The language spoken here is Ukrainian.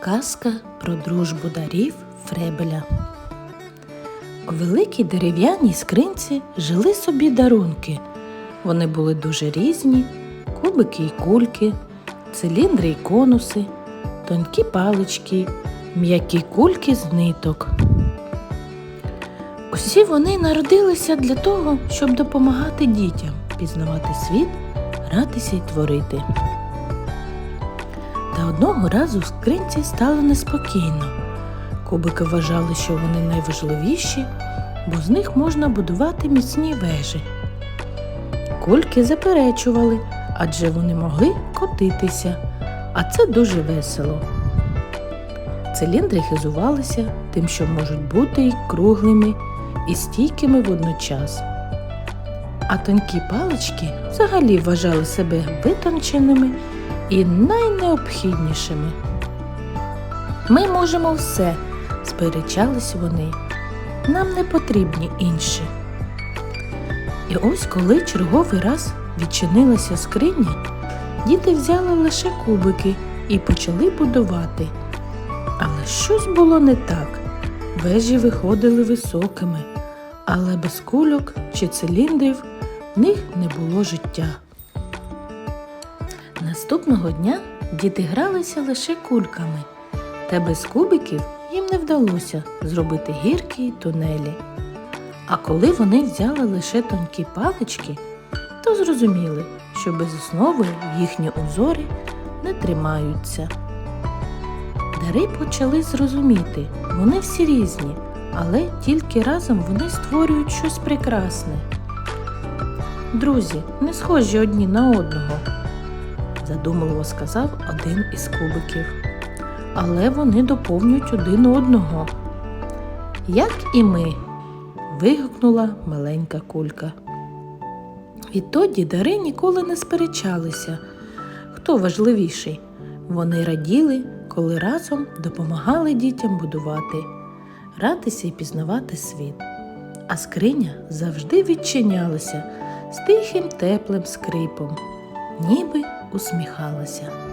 Казка про дружбу дарів Фребеля. У великій дерев'яній скринці жили собі дарунки. Вони були дуже різні: кубики й кульки, циліндри й конуси, тонкі палички, м'які кульки з ниток. Усі вони народилися для того, щоб допомагати дітям пізнавати світ, гратися й творити. Та одного разу в скринці стало неспокійно. Кубики вважали, що вони найважливіші, бо з них можна будувати міцні вежі. Кульки заперечували, адже вони могли котитися, а це дуже весело. Циліндри хизувалися тим, що можуть бути і круглими, і стійкими водночас. А тонкі палички взагалі вважали себе витонченими і найнеобхіднішими. Ми можемо все, сперечались вони. Нам не потрібні інші. І ось коли черговий раз відчинилася скриня, діти взяли лише кубики і почали будувати. Але щось було не так. Вежі виходили високими, але без кульок чи циліндрів в них не було життя. Наступного дня діти гралися лише кульками, та без кубиків їм не вдалося зробити гірки й тунелі. А коли вони взяли лише тонкі палички, то зрозуміли, що без основи їхні узори не тримаються. Дари почали зрозуміти, вони всі різні, але тільки разом вони створюють щось прекрасне. Друзі, не схожі одні на одного задумливо сказав один із кубиків. Але вони доповнюють один одного. Як і ми, вигукнула маленька кулька. Відтоді дари ніколи не сперечалися, хто важливіший. Вони раділи, коли разом допомагали дітям будувати, гратися і пізнавати світ. А скриня завжди відчинялася з тихим теплим скрипом ніби усміхалася.